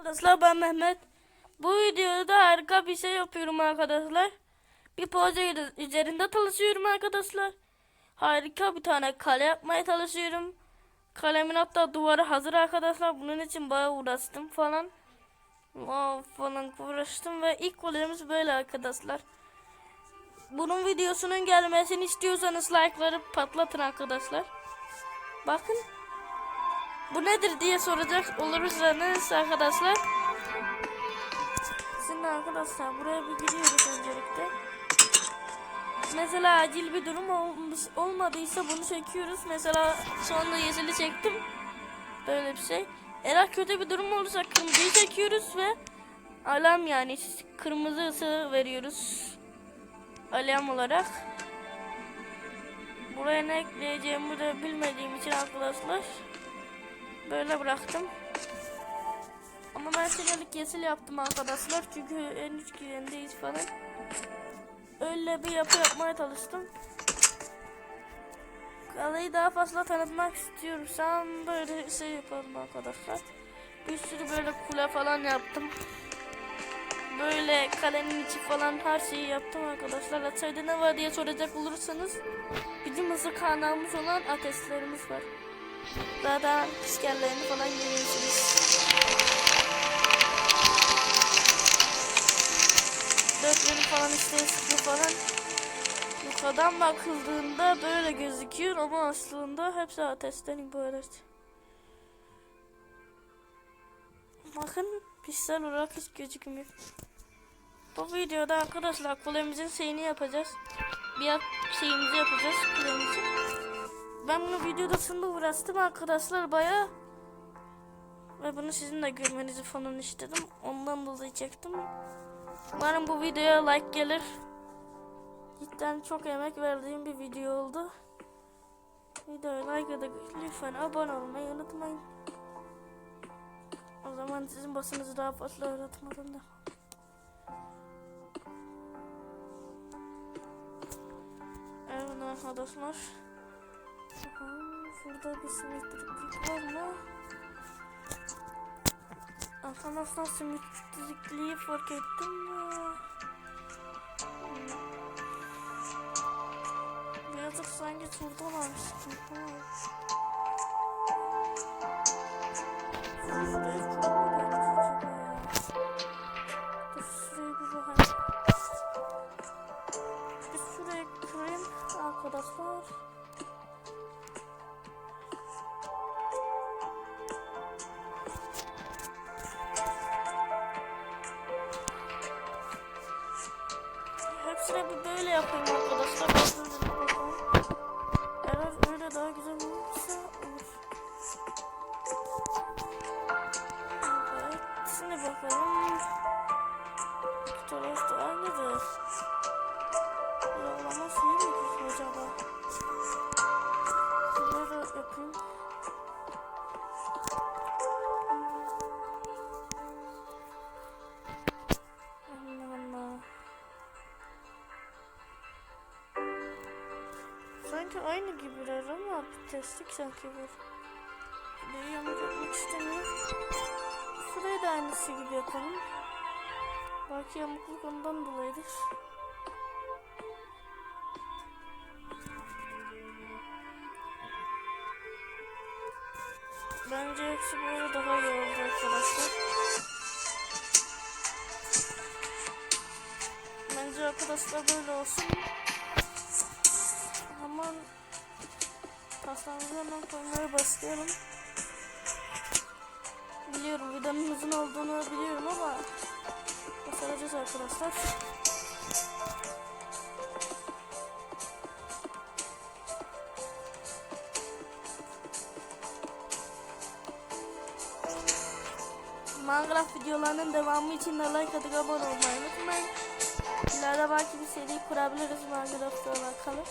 Arkadaşlar ben Mehmet. Bu videoda harika bir şey yapıyorum arkadaşlar. Bir proje üzerinde çalışıyorum arkadaşlar. Harika bir tane kale yapmaya çalışıyorum. Kalemin hatta duvarı hazır arkadaşlar. Bunun için bayağı uğraştım falan. Wow, falan uğraştım ve ilk kalemiz böyle arkadaşlar. Bunun videosunun gelmesini istiyorsanız like'ları patlatın arkadaşlar. Bakın. Bu nedir diye soracak olursanız arkadaşlar. Şimdi arkadaşlar buraya bir giriyoruz öncelikle. Mesela acil bir durum olmuş, olmadıysa bunu çekiyoruz. Mesela sonunda yeşili çektim. Böyle bir şey. Eğer kötü bir durum olursa kırmızıyı çekiyoruz ve alarm yani kırmızı ısı veriyoruz. Alarm olarak. Buraya ne ekleyeceğimi de bilmediğim için arkadaşlar böyle bıraktım. Ama ben şimdilik yeşil yaptım arkadaşlar çünkü en üç güvendeyiz falan. Öyle bir yapı yapmaya çalıştım. Kaleyi daha fazla tanıtmak istiyorsam böyle şey yapalım arkadaşlar. Bir sürü böyle kule falan yaptım. Böyle kalenin içi falan her şeyi yaptım arkadaşlar. Aşağıda ne var diye soracak olursanız bizim hızlı kaynağımız olan ateşlerimiz var. Zaten iskellerini falan görüyorsunuz. Dörtleri falan işte falan. Yukarıdan bakıldığında böyle gözüküyor ama aslında hepsi ateşten ibaret. Bakın piksel olarak hiç gözükmüyor. Bu videoda arkadaşlar kulemizin şeyini yapacağız. Bir şeyimizi yapacağız kulemizi. Ben bunu videodasında uğraştım arkadaşlar baya. Ve bunu sizin de görmenizi falan istedim. Ondan dolayı çektim. Umarım bu videoya like gelir. Cidden çok emek verdiğim bir video oldu. Videoya like edip lütfen abone olmayı unutmayın. O zaman sizin basınızı daha fazla öğretmeden de. Evet arkadaşlar. Şurada bir simetriklik var mı? Arkadaşlar simetrikliği fark ettim mi? Hmm. Birazcık sanki şurada var sıkıntı var. Şurayı şimdi bakalım. Taraf da aynıdır. Yollama şeyi mi acaba? Şunları yapayım. Sanki aynı gibiler ama bir testlik sanki bu. Burayı yamuk yapmak istemiyorum. Şurayı da aynısı gibi yapalım. Belki yamukluk ondan dolayıdır. Bence hepsi böyle daha iyi oldu arkadaşlar. Bence arkadaşlar böyle olsun. Hemen tasarımı hemen koymaya başlayalım. Uzun olduğunu biliyorum ama başaracağız arkadaşlar. Minecraft videolarının devamı için de like atıp abone olmayı unutmayın. İleride belki bir seri kurabiliriz Minecraft'la alakalı.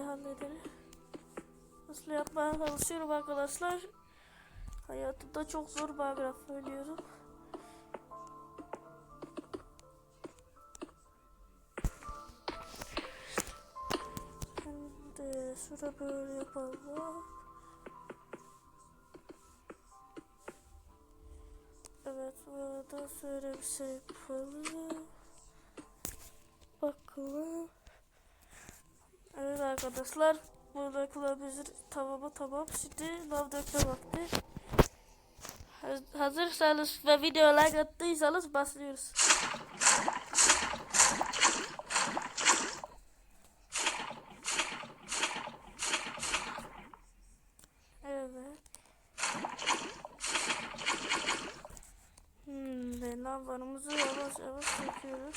Şeyleri. Hızlı yapmaya çalışıyorum arkadaşlar. Hayatımda çok zor paragraf söylüyorum. Şimdi şurada böyle yapalım. Evet burada şöyle bir şey yapalım. Bakalım. Evet arkadaşlar burada kulağımızın tamamı tamam. Şimdi lav dökme vakti. Haz- Hazırsanız ve video like attıysanız başlıyoruz. Hmm, ve lambalarımızı yavaş yavaş çekiyoruz.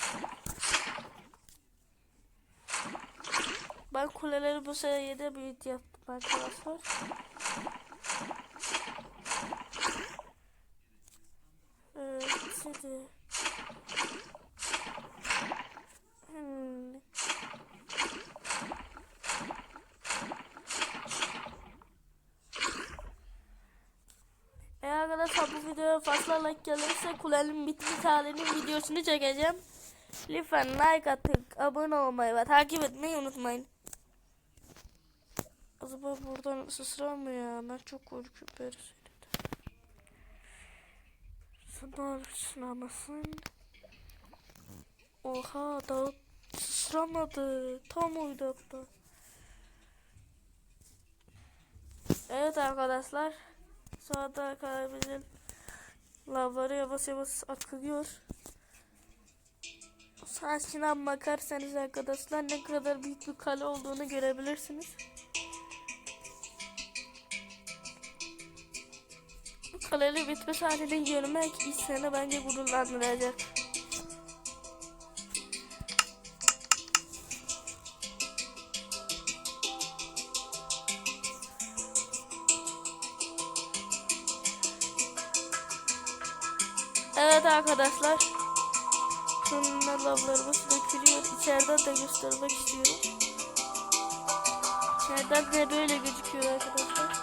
Ben kuleleri bu seviyede büyük yaptım arkadaşlar. Evet, şimdi. Eğer arkadaşlar bu videoya fazla like gelirse kulenin bitmiş halinin videosunu çekeceğim. Lütfen like atın, abone olmayı ve takip etmeyi unutmayın. Acaba buradan ısırsam mı ya? Ben çok korkuyorum böyle şeylerden. Sınav sınamasın. Oha daha sısıramadı. Tam uydu hatta. Evet arkadaşlar. Şu anda arkadaşlar lavları yavaş yavaş akıyor. Saçından bakarsanız arkadaşlar ne kadar büyük bir kale olduğunu görebilirsiniz. Kalenin bitmiş halini görmek insanı bence gururlandıracak. Evet arkadaşlar. Şunlar lavlarımız dökülüyor. İçeriden de göstermek istiyorum. İçeriden de böyle gözüküyor arkadaşlar.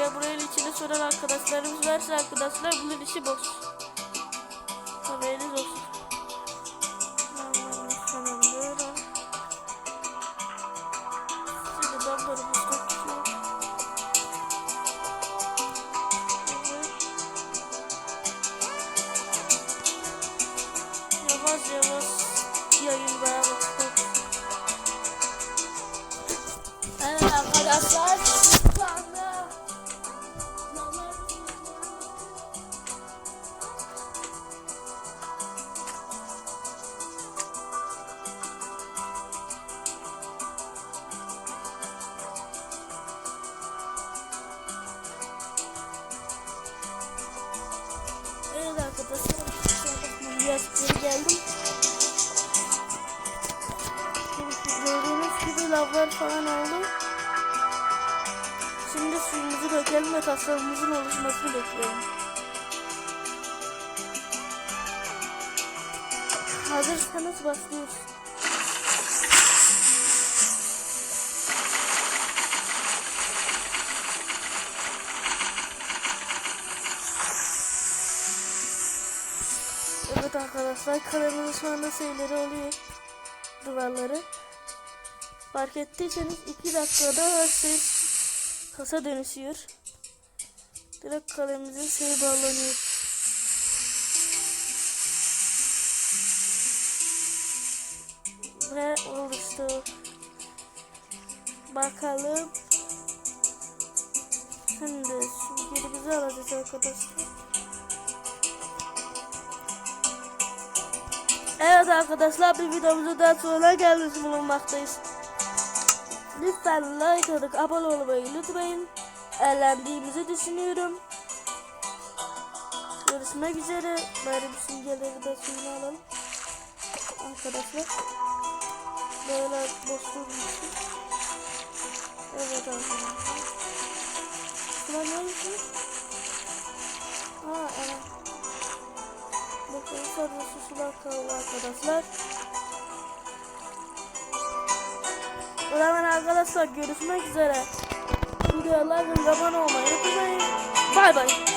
Ve burayın içine soran arkadaşlarımız varsa arkadaşlar bunun işi boş. Haberiniz olsun. Lavlar falan oldu. Şimdi suyumuzu dökelim ve tasarımımızın oluşmasını bekliyorum. Hazırsanız başlıyoruz. Evet arkadaşlar kalemizin şu anda şeyleri oluyor. Duvarları. Fark ettiyseniz 2 dakikada her şey kasa dönüşüyor. Direkt kalemimizin şeyi bağlanıyor. Ve oluştu. Bakalım. Şimdi şu yerimizi alacağız arkadaşlar. Evet arkadaşlar bir videomuzun daha sonuna gelmiş bulunmaktayız. Lütfen like atıp abone olmayı unutmayın. Eğlendiğimizi düşünüyorum. Görüşmek üzere. Bari bir simgeleri de suyunu alalım. Arkadaşlar. Böyle boş durmuşsun. Evet arkadaşlar. Olmuş? Ha evet. Bak Sonra susular kaldı arkadaşlar. Zaman arkadaşlar görüşmek üzere. Videoya like ve abone olmayı unutmayın. Bay bay.